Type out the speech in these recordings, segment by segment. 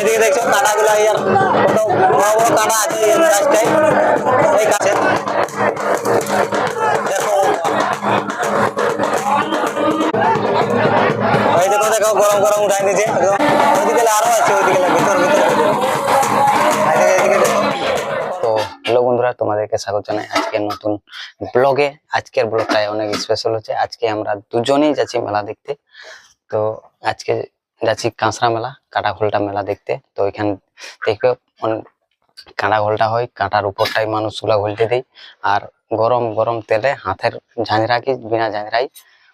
এদিকে দেখছ কাঁটাগুলো ইয়ার কত বড় বড় আছে এই গাছটায় এই গাছে দেখো। ওই দেখো দেখো, গরম গরম উঠাই একদম ওইদিকে আরও আছে, ওইদিকে ভিতর ভিতর। তো হ্যালো বন্ধুরা, তোমাদেরকে স্বাগত জানাই আজকের নতুন ব্লগে। আজকের ব্লগটায় অনেক স্পেশাল হচ্ছে। আজকে আমরা দুজনেই যাচ্ছি মেলা দেখতে। তো আজকে যাচ্ছি কাঁচরা মেলা কাটাখোলটা মেলা দেখতে। তো এখানে দেখবে কাঁটা ঘোলটা হয়, কাঁটার উপরটাই মানুষ চুলা ঘুলতে দেয়। আর গরম গরম তেলে হাতের ঝাঁঝরা কি, বিনা ঝাঁঝরাই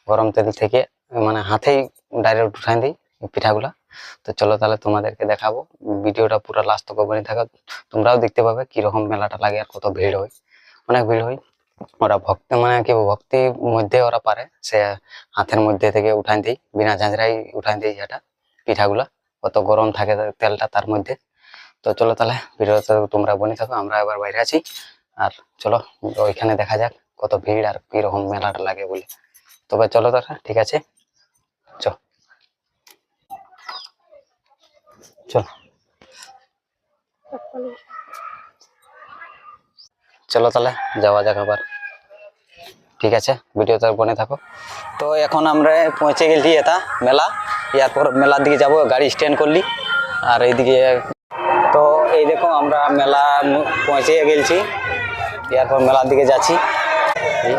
গরম তেল থেকে মানে হাতেই ডাইরেক্ট উঠাই দিই পিঠাগুলা। তো চলো তাহলে তোমাদেরকে দেখাবো। ভিডিওটা পুরো লাস্ট তক বনে থাকো। তোমরাও দেখতে পাবে কীরকম মেলাটা লাগে আর কত ভিড় হয়। অনেক ভিড় হয়। ওরা ভক্ত মানে কি ভক্তির মধ্যে ওরা পারে। সে হাতের মধ্যে থেকে উঠাই দিই বিনা ঝাঁঝরাই উঠাই দিই যেটা। পিঠাগুলা, কত গরম থাকে তেলটা তার মধ্যে। তো চলো তাহলে ভিডিওটা তোমরা বনে থাকো, আমরা এবার বাইরে আছি। আর চলো ওইখানে দেখা যাক কত ভিড় আর কীরকম মেলাটা লাগে বলে। তবে চলো তাহলে, ঠিক আছে? চ। চলো। চলো তাহলে, যাওয়া যাক আবার। ঠিক আছে? ভিডিওতে বনে থাকো। তো এখন আমরা পৌঁছে গেছি এটা, মেলা। এরপর মেলার দিকে যাব, গাড়ি স্ট্যান্ড করলি। আর এইদিকে তো এই দেখো, আমরা মেলা মু- পৌঁছে গেছি এরপর মেলার দিকে যাচ্ছি। এই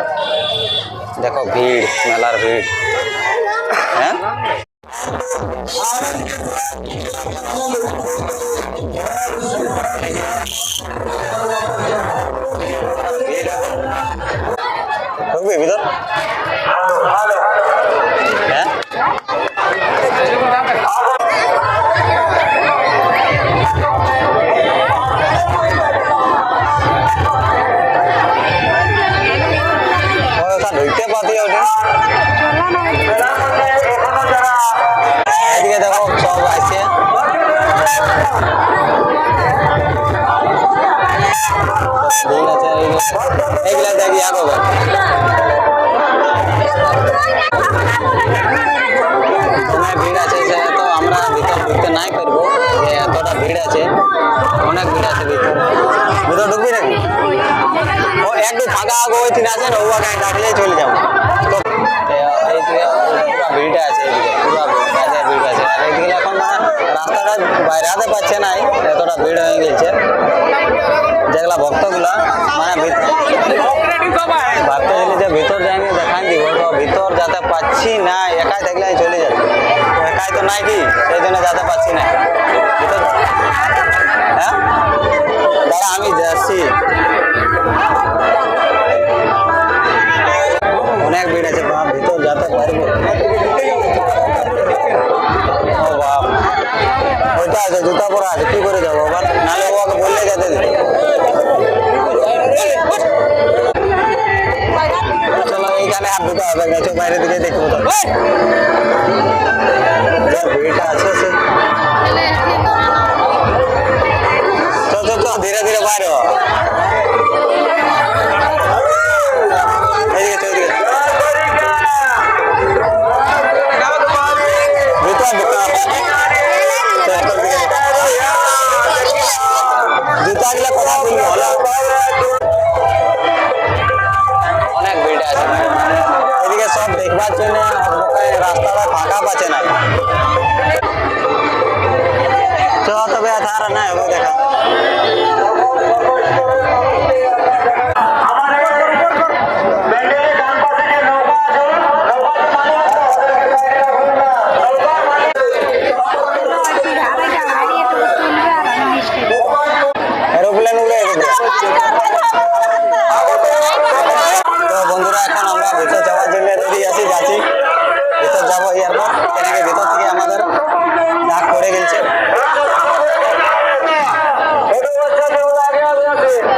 দেখো ভিড়, মেলার ভিড়। হ্যাঁ? ঢুকবি ভিতর হ্যাঁ ওই ওটা ঢুকতে পারতি ওটা এদিকে দেখো সব আছে এইগুলা দেখি আগে অনেক ভিড় আছে যে আমরা ভিতর ঢুকতে নাই পারব। যে এতটা ভিড় আছে, অনেক ভিড় আছে ভিতর। ভিতর ঢুকবি নাকি? ও, একটু ফাঁকা আগে ওই তিন আছে না ও আগে ডাকলে চলে যাব। তো এইদিকে ভিড়টা আছে ভিড় আছে। আর এইদিকে এখন রাস্তাটা বাইরে পাচ্ছে নাই, এতটা ভিড় হয়ে গেছে। যেগুলা ভক্তগুলা মানে ভাবতে গেলে যে ভিতর যায়নি দেখাই দিব, তো ভিতর যাতে পাচ্ছি না, একাই দেখলে আমি চলে তো একাই তো নাই কি? সেই জন্য যাতে পাচ্ছি না। ভিতর হ্যাঁ? আমি যাচ্ছি। অনেক ভিড় আছে ভিতর যেতে পারব। আছে, জুতা পরা আছে, কি করে যাব? আবার নাহলে ওকে বললে যেতে দিতে। চলো, এইখানে হাত ঢুকা হবে বাইরে দিকে দেখব ভিড়টা আছে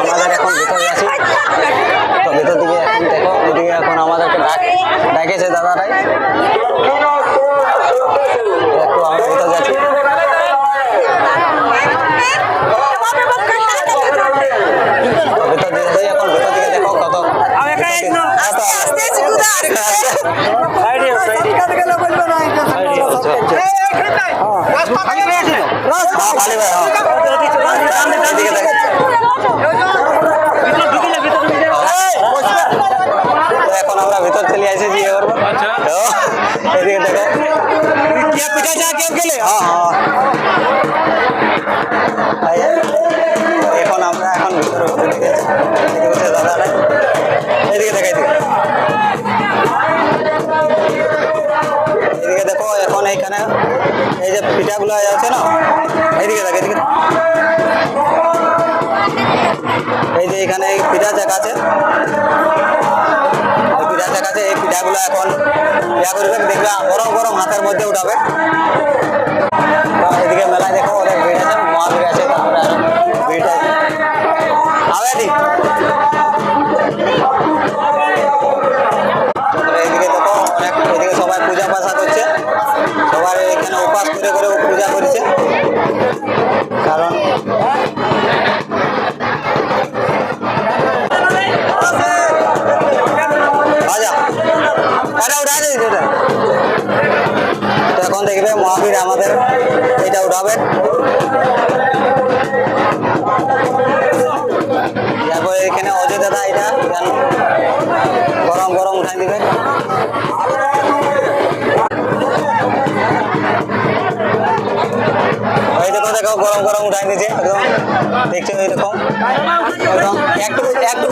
আমাদের এখন ভিতরে আছি তো ভিতর দিকে এখন দেখো এদিকে এখন আমাদেরকে ডাক ডাকেছে দাদারাই একটু আমরা ভিতর যাচ্ছি ভিতর দিকে যাই এখন ভিতর দিকে দেখো কত আস্তে আস্তে হ্যাঁ, ভালো ভাই, হ্যাঁ। এদিকে দেখ। তো এখন আমরা ভিতর চলে এসেছি এবার তো এদিকে দেখো কে পিঠা চা কেউ গেলে হ্যাঁ হ্যাঁ ইয়া করবেন দেখবে, গরম গরম হাতের মধ্যে উঠাবে। এদিকে মেলায় দেখো, অনেক ভিড় আছে মহাবীর আছে, তারপরে ভিড় আছে। আবেদি এদিকে দেখো, অনেক এদিকে সবাই পূজা পাশা করছে। সবাই এখানে উপাস করে করে পূজা করছে। মহাবীর আমাদের এটা উঠাবে তারপরে এখানে অজয় দাদা এটা গরম গরম উঠাই দিবে। এই দেখো গরম গরম উঠাই দিয়েছে, একদম দেখছ এরকম একদম একটু একটু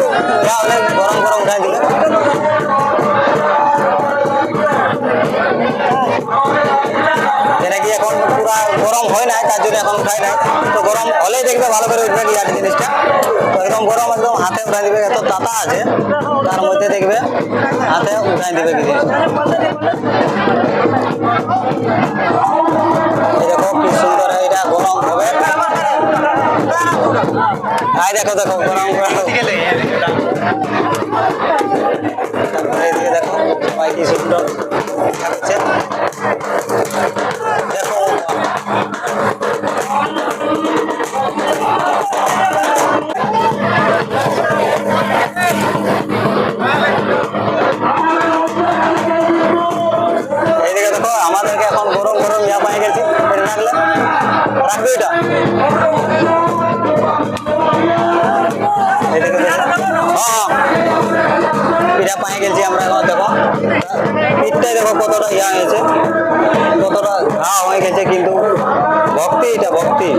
গরম গরম উঠাই দিলে যেটা এখন পুরা গরম হয় না তার জন্য এখন উঠাই নাই। তো গরম হলেই দেখবে ভালো করে উঠবে আর জিনিসটা। তো একদম গরম একদম হাতে উঠাই দিবে, এত তাতা আছে, তার মধ্যে দেখবে হাতে উঠাই দিবে কি সুন্দর এটা গরম হবে। দেখো দেখো, গরম দেখো কি সুন্দর রাখবে এটা পিঠা পাই গেছি আমরা এখন দেখো পিঠটাই দেখো। কতটা ইয়া হয়েছে, কতটা ঘা হয়ে গেছে, কিন্তু ভক্তি, এটা ভক্তি।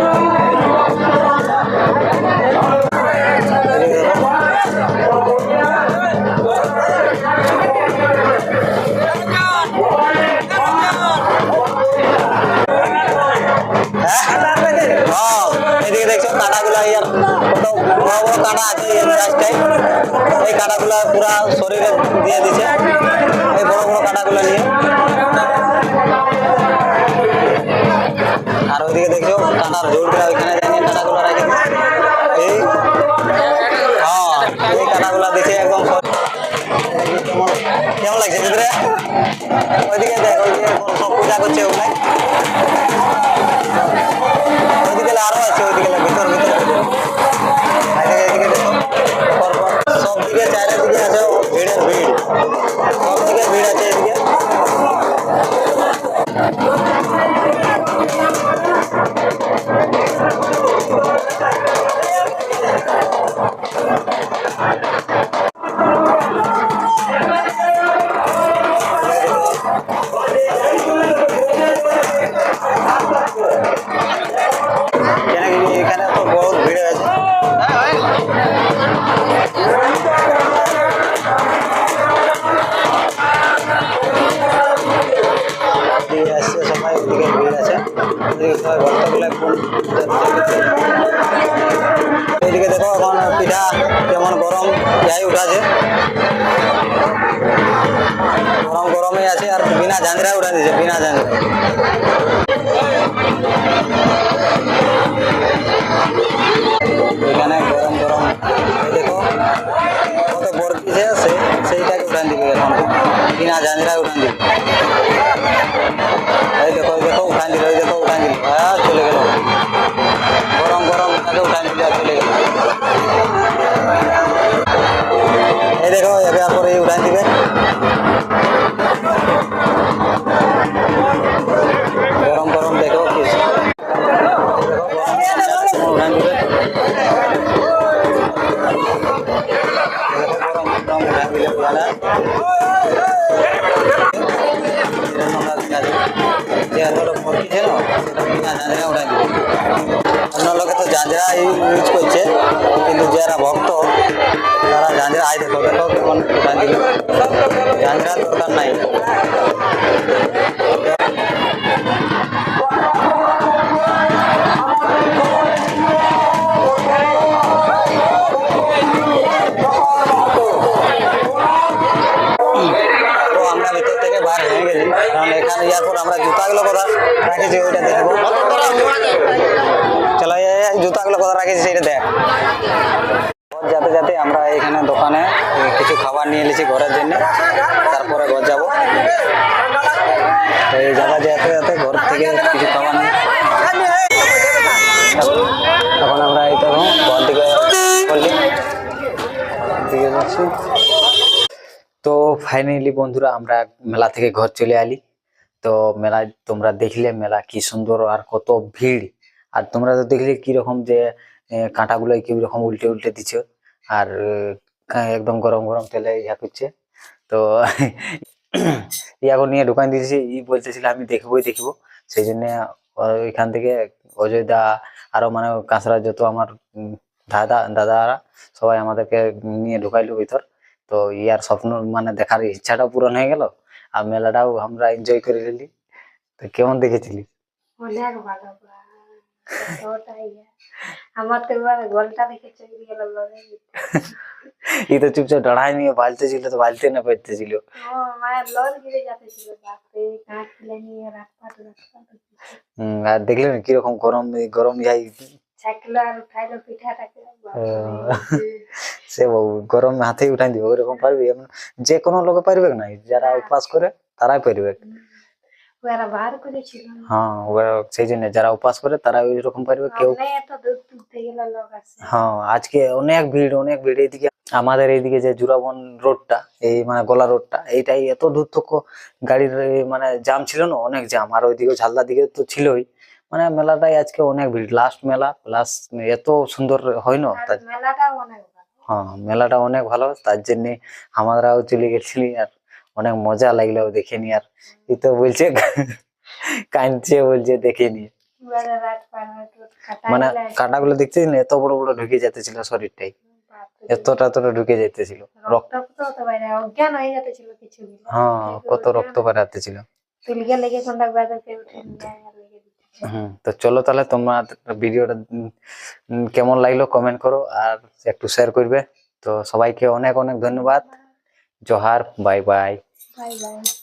এই কাঁটাগুলো পুরা শরীরে দিয়ে বড় বড় কাঁটাগুলো নিয়ে আর ওইদিকে দেখছ কাঁটার ঝোলটা ওইখানে হ্যাঁ এই কাঁটাগুলো দিছে একদম কেমন লাগছে ভিতরে দেখ ওখানে ওইদিকে আরও আছে ওইদিকে ভিতর ভিতর সব দিকে চারিদিকে এদিকে দেখো, এখন পিঠা কেমন গরম, যাই উঠাছে গরম গরমে আছে, আর বিনা ঝাঁঝরা উঠা দিয়েছে, বিনা ঝাঁঝরা। এখানে গরম সেইটাকে উঠান দিবে এখন? বিনা জানিরা উঠান দিবে। এই দেখো ওই দেখো উঠান দিল ওই দেখো উঠান দিল। হ্যাঁ চলে গেল। গরম গরম, তাকে উঠান দিল, আর চলে গেল। এই দেখো, এবার পরে উঠান দিবে। তো ইউজ করছে, কিন্তু যারা ভক্ত, তারা জাঁজরা আই দেখো দেখো কেমন জাঁজরা দরকার নাই। আমরা জুতাগুলো কথা রাখেছি, ওইটা দেখব। জুতাগুলো কথা রাখেছি সেটা দেখ। যাতে যাতে আমরা এখানে দোকানে কিছু খাবার নিয়ে এসেছি ঘরের জন্য, তারপরে ঘর যাব। তো এই জায়গা ঘর থেকে কিছু খাবার নিয়ে এখন আমরা এই দেখো, ঘর যাচ্ছি। তো ফাইনালি বন্ধুরা, আমরা মেলা থেকে ঘর চলে আলি। তো মেলা তোমরা দেখলে মেলা কি সুন্দর আর কত ভিড়। আর তোমরা তো দেখলে কীরকম যে কাঁটাগুলো কি রকম উল্টে উল্টে দিচ্ছ আর একদম গরম গরম তেলে ইয়া করছে। তো ইয়াকে নিয়ে দোকান দিয়েছি, ই বলতেছিল আমি দেখবোই দেখব। সেই জন্য ওইখান থেকে অজয় দা আরও মানে কাঁচরা যত আমার দাদা, দাদারা সবাই আমাদেরকে নিয়ে ঢুকাইলো ভিতর। তো ইয়ার স্বপ্ন মানে দেখার ইচ্ছাটা পূরণ হয়ে গেল। আর মেলাটাও আমরা এনজয় করে নিলি। তো কেমন দেখেছিলি? অনেক ভালো। আমার তো এবার গোলটা দেখে চলে গেল লড়ে ই তো চুপচাপ নিয়ে বালতে ছিল তো বালতে না পারতেছিল। ও মায়ের লড় গিরে যাতে ছিল বাপরে কাঁচ তুলে নিয়ে রাখপাট রাখপাট হম, আর দেখলে না কীরকম গরম গরম যাই ছাকলো আর উঠাইলো পিঠাটাকে সে গরম হাতে উঠাই দিব ওরকম পারবি যে কোনো লোকে পারবে না যারা উপাস করে তারাই পারবে ওরা বার করেছিল না। হ্যাঁ ওরা সেই জন্য যারা উপাস করে তারা ওই রকম পারবে কেউ হ্যাঁ আজকে অনেক ভিড় অনেক ভিড়। এইদিকে আমাদের এইদিকে যে জুরাবন রোডটা এই মানে গলা রোডটা এইটাই এত দূর থেকে গাড়ির মানে জাম ছিল না অনেক জাম আর ওইদিকে ঝালদার দিকে তো ছিলই। মানে মেলাটাই আজকে অনেক ভিড়। লাস্ট মেলা প্লাস এত সুন্দর হয় না হ্যাঁ মেলাটা অনেক ভালো। তার জন্য আমরাও চলে গেছিলি আর অনেক মজা লাগল দেখে নি আর। এই তো বলছে কাঁদছে বলছে দেখে নি। মানে গেলে। কাটাগুলো দেখছিস না? এত বড় বড় ঢুকে যেতেছিল শরীরটাই। এতটা এতটা ঢুকে যেতেছিল। রক্ত হয়ে কত রক্ত বেরাতে ছিল তুলকে লেগে কোনটা বাজাতে উঠে নিয়ে আর লেগে দিচ্ছে হুম তো চলো তাহলে তোমরা ভিডিওটা কেমন লাগল কমেন্ট করো আর একটু শেয়ার করবে। তো সবাইকে অনেক অনেক ধন্যবাদ। জোহার বাই বাই বাই বাই